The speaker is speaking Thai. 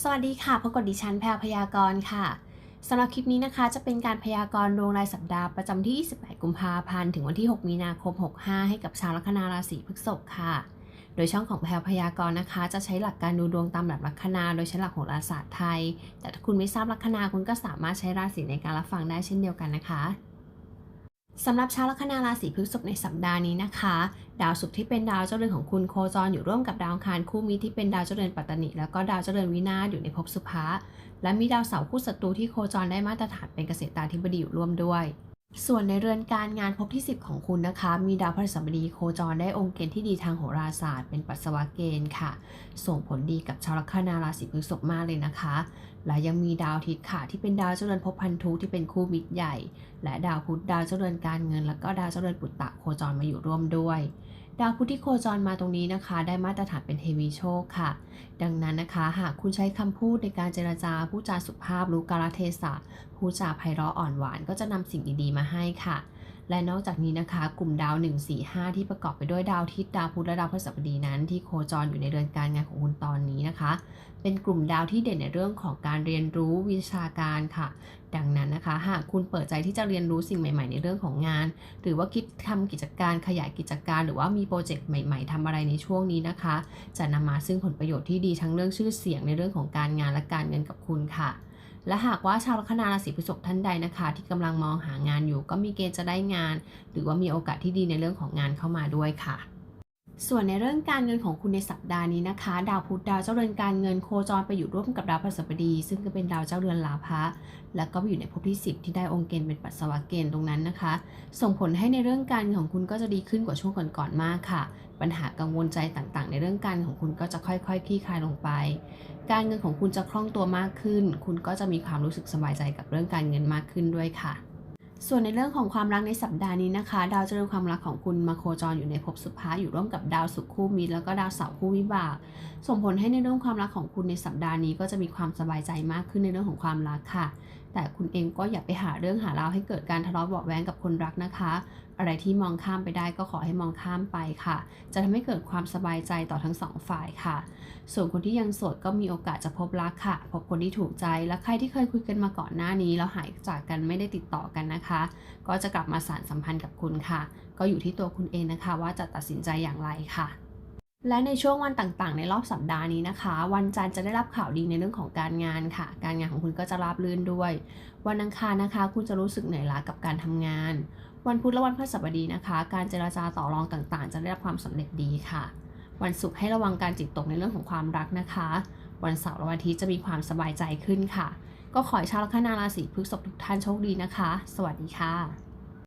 สวัสดีค่ะพบกับดิฉันแพรวพยากรณ์ค่ะสำหรับคลิปนี้นะคะ จะเป็นการพยากรณ์ดวงรายสัปดาห์ประจำที่ 28 กุมภาพันธ์ ถึงวันที่ 6 มีนาคม 65 ให้กับชาวลัคนาราศีพฤษภค่ะ โดยช่องของแพรวพยากรณ์นะคะ จะใช้หลักการดูดวงตามแบบลัคนา โดยใช้หลักโหราศาสตร์ไทย แต่ถ้าคุณไม่ทราบลัคนาคุณก็สามารถใช้ราศีในการรับฟังได้เช่นเดียวกันนะคะ สำหรับชาวลัคนาราศีพฤษภในสัปดาห์นี้นะคะ ดาวศุกร์ที่เป็นดาวเจ้าเรือนของคุณโคจรอยู่ร่วมกับดาวคารคู่มิตรที่เป็นดาวเจ้าเรือนปัตตนิแล้วก็ดาวเจ้าเรือนวินาศอยู่ในภพสุภะและมีดาวเสาร์คู่ศัตรูที่โคจรได้มาตรฐานเป็นเกษตราธิบดีอยู่ร่วมด้วย ส่วนในเรือนการงานภพที่ 10 ของคุณนะคะ มีดาวพฤหัสบดีโคจรได้องค์เกณฑ์ที่ดีทางโหราศาสตร์เป็นปัสสาวะเกณฑ์ค่ะ ส่งผลดีกับชาวลัคนาราศีพฤษภมากเลยนะคะ และยังมีดาวอาทิตย์ค่ะ ที่เป็นดาวเจริญภพพันธุที่เป็นคู่มิตรใหญ่ และดาวพุธดาวเจริญการเงิน แล้วก็ดาวเจริญปุตตะโคจรมาอยู่ร่วมด้วย ดาวพุธที่โคจรมาตรงนี้นะคะ ได้มาตรฐานเป็นเทวีโชคค่ะ ดังนั้นนะคะ หากคุณใช้คำพูดในการเจรจาผู้จาสุภาพรู้กาลเทศะผู้จาไพเราะอ่อนหวานก็จะนำสิ่งดีๆมาให้ค่ะ และนอกจากนี้นะคะ กลุ่มดาว 1 4 5 ที่ประกอบไปด้วยดาวทิตย์ดาวพุธและดาวพฤหัสบดีนั้น ที่โคจรอยู่ในเรือนการงานของคุณตอนนี้นะคะ เป็นกลุ่มดาวที่เด่นในเรื่องของการเรียนรู้วิชาการค่ะ ดังนั้นนะคะ หากคุณเปิดใจที่จะเรียนรู้สิ่งใหม่ๆ ในเรื่องของงาน หรือว่าคิดทำกิจการขยายกิจการ หรือว่ามีโปรเจกต์ใหม่ ๆทำอะไรในช่วงนี้นะคะ จะนำมาซึ่งผลประโยชน์ที่ดีทั้งเรื่องชื่อเสียงในเรื่องของการงานและการเงินกับคุณค่ะ และหากว่าชาวลัคนาราศีพฤษภท่านใดนะคะ ที่กำลังมองหางานอยู่ก็มีเกณฑ์จะได้งาน หรือว่ามีโอกาสที่ดีในเรื่องของงานเข้ามาด้วยค่ะ ส่วนในเรื่องการเงินของคุณในสัปดาห์นี้นะคะ ดาวพุธดาวเจ้าเรือนการเงินโคจรไปอยู่ร่วมกับดาวพฤหัสบดี ซึ่งก็เป็นดาวเจ้าเรือนลาภะแล้วก็ไปอยู่ในภพที่ 10 ที่ได้องค์เกณฑ์เป็นปัสสาวะเกณฑ์ตรงนั้นนะคะ ส่งผลให้ในเรื่องการเงินของคุณก็จะดีขึ้นกว่าช่วงก่อนๆมากค่ะ ปัญหากังวลใจต่างๆ ในเรื่องการเงินของคุณก็จะค่อยๆคลี่คลายลงไป การเงินของคุณจะคล่องตัวมากขึ้น คุณก็จะมีความรู้สึกสบายใจกับเรื่องการเงินมากขึ้นด้วยค่ะ ส่วนในเรื่องของความรักในสัปดาห์นี้นะคะ ดาวเจริญความรักของคุณมาโคจรอยู่ในภพสุภาอยู่ร่วมกับดาวสุขคู่มิตรแล้วก็ดาวเสาร์คู่วิบาก ส่งผลให้ในเรื่องความรักของคุณในสัปดาห์นี้ก็จะมีความสบายใจมากขึ้นในเรื่องของความรักค่ะ แต่คุณเองก็อย่าไปหาเรื่องหาราวให้เกิดการทะเลาะเบาแว้งกับคนรักนะคะ อะไรที่มองข้ามไปได้ก็ขอให้มองข้ามไปค่ะ จะทำให้เกิดความสบายใจต่อทั้งสองฝ่ายค่ะ ส่วนคนที่ยังโสดก็มีโอกาสจะพบรักค่ะ พบคนที่ถูกใจและใครที่เคยคุยกันมาก่อนหน้านี้แล้วหายจากกันไม่ได้ติดต่อกันนะคะ ก็จะกลับมาสานสัมพันธ์กับคุณค่ะ ก็อยู่ที่ตัวคุณเองนะคะว่าจะตัดสินใจอย่างไรค่ะ และในช่วงวันต่างๆ ในรอบสัปดาห์นี้นะคะ วันจันทร์จะได้รับข่าวดีในเรื่องของการงานค่ะ การงานของคุณก็จะราบรื่นด้วย วันอังคารนะคะ คุณจะรู้สึกเหนื่อยล้ากับการทำงาน วันพุธและวันพฤหัสบดีนะคะ การเจราจาต่อรองต่างๆ จะได้รับความสำเร็จดีค่ะ วันศุกร์ให้ระวังการจิตตกในเรื่องของความรักนะคะ วันเสาร์และวันอาทิตย์จะมีความสบายใจขึ้นค่ะ ก็ขอให้ชาวลัคนาราศีพฤษภทุกท่านโชคดีนะคะ สวัสดีค่ะ